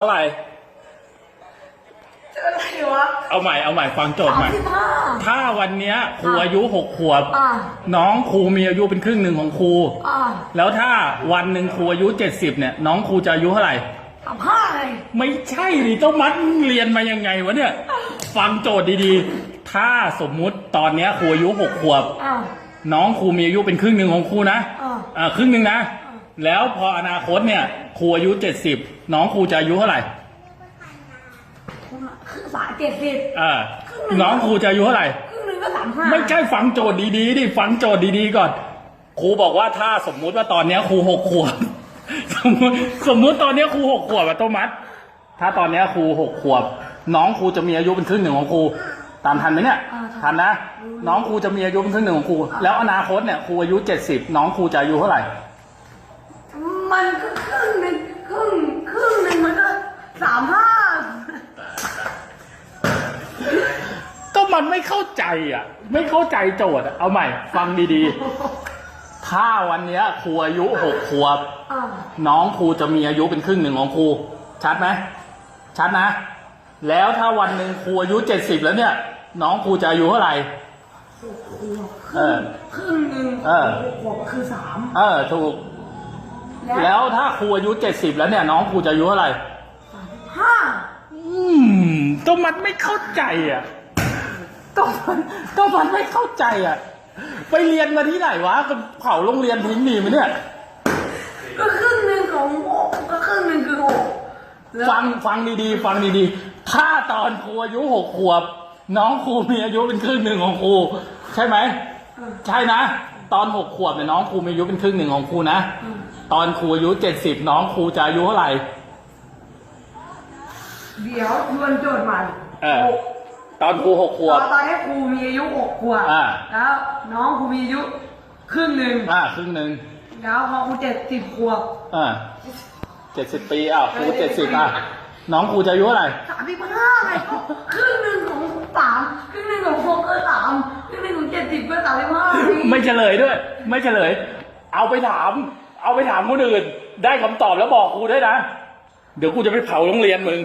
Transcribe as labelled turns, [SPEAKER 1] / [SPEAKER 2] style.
[SPEAKER 1] เท่าไหร่
[SPEAKER 2] อะไรวะ
[SPEAKER 1] เอาใหม่ เอาใหม่ ฟังโจทย์
[SPEAKER 2] สาม
[SPEAKER 1] ใหม่
[SPEAKER 2] สิบห้า
[SPEAKER 1] ถ้าวันเนี้ยครูอายุหกขวบ
[SPEAKER 2] อ่า
[SPEAKER 1] น้องครูมีอายุเป็นครึ่งหนึ่งของครู
[SPEAKER 2] อ่า
[SPEAKER 1] แล้วถ้าวันหนึ่งครูอายุเจ็ดสิบเนี่ย น้องครูจะอายุเท่าไหร่
[SPEAKER 2] สามห้าไง
[SPEAKER 1] ไม่ใช่ดิต้องมัดเรียนมายังไงวะเนี่ย ฟังโจทย์ดีๆ ถ้าสมมุติตอนเนี้ยครูอายุหกขวบ
[SPEAKER 2] อ่า
[SPEAKER 1] น้องครูมีอายุเป็นครึ่งหนึ่งของครูนะ
[SPEAKER 2] อ่า
[SPEAKER 1] อ่าครึ่งหนึ่งนะ แล้วพออนาคตเนี่ย ครูอายุเจ็ดสิบน้องครูจะอายุเท่าไหร่
[SPEAKER 2] คือสายเจ็ดสิบ
[SPEAKER 1] อ่าน้องครูจะอายุเท่าไหร่
[SPEAKER 2] ครึ่งหนึ่งก็สามห้า
[SPEAKER 1] ไม่ใช่ฟังโจทย์ดีๆดิฟังโจทย์ดีๆก่อน ครูบอกว่าถ้าสมมุติว่าตอนเนี้ยครูหกขวบสมมติสมมุติตอนเนี้ยครูหกขวบอะโตมัสถ้าตอนเนี้ยครูหกขวบ น้องครูจะมีอายุเป็นครึ่งหนึ่งของครูตามทันไหมเนี่ยทันนะ น้องครูจะมีอายุเป็นครึ่งหนึ่งของครูแล้วอนาคตเนี่ยครูอายุเจ็ดสิบน้องครูจะอายุเท่าไหร่
[SPEAKER 2] มันก็ครึ่งหนึ่งครึ่งครึ่งหนึ่งมันก็สามห้า
[SPEAKER 1] ก็มันไม่เข้าใจอะ ไม่เข้าใจโจทย์อะเอาใหม่ ฟังดีๆ ถ้าวันเนี้ยครูอายุหกขวบ
[SPEAKER 2] อ่า
[SPEAKER 1] น้องครูจะมีอายุเป็นครึ่งหนึ่งของครู ชัดไหมชัดนะ แล้วถ้าวันหนึ่งครูอายุเจ็ดสิบแล้วเนี่ย น้องครูจะอายุเท่าไหร่เออ
[SPEAKER 2] ครึ่งหนึ่ง
[SPEAKER 1] เออ
[SPEAKER 2] ขวบคือสาม
[SPEAKER 1] เออถูก แล้วถ้าครูอายุเจ็ดสิบแล้วเนี่ยน้องครูจะอายุเท่าไหร่
[SPEAKER 2] ห้า
[SPEAKER 1] อืมก็มันไม่เข้าใจอะก็มันก็มันไม่เข้าใจอะ ไปเรียนมาที่ไหนวะก็เผาโรงเรียนทิ้งดีไหมเนี่ย
[SPEAKER 2] ก็ครึ่งหนึ่งของหกก็ครึ่งหนึ่งคือหกแล้ว
[SPEAKER 1] ฟังฟังดีๆ ฟังดีๆ ถ้าตอนครูอายุหกขวบ น้องครูมีอายุเป็นครึ่งหนึ่งของครูใช่ไหม ใช่นะ ตอนหกขวบเนี่ยน้องครูมีอายุเป็นครึ่งหนึ่งของครูนะ ตอนครูอายุเจ็ดสิบน้องครูจะอายุเท่าไหร่
[SPEAKER 2] เดี๋ยวทวนโจทย์ใหม่
[SPEAKER 1] เออตอนครูหกขวบ
[SPEAKER 2] ตอนนี้ครูมีอายุหกขวบ
[SPEAKER 1] อ่า
[SPEAKER 2] แล้วน้องครูมีอายุครึ่งหนึ่ง
[SPEAKER 1] อ่าครึ่งหนึ่ง
[SPEAKER 2] แล้วพอครูเจ็ดสิบขวบ
[SPEAKER 1] อ่าเจ็ดสิบปีอะครูเจ็ดสิบอะน้องครูจะอายุเท่าไหร่
[SPEAKER 2] สามสิบห้าไงครึ่งหนึ่งของสามครึ่งหนึ่งของหกก็สามครึ่งหนึ่งของเจ็ดสิบก็สามสิบห้า
[SPEAKER 1] ไม่เฉลยด้วย ไม่เฉลย เอาไปถาม เอาไปถามคนอื่น ได้คำตอบแล้วบอกครูด้วยนะ เดี๋ยวกูจะไปเผาโรงเรียนมึง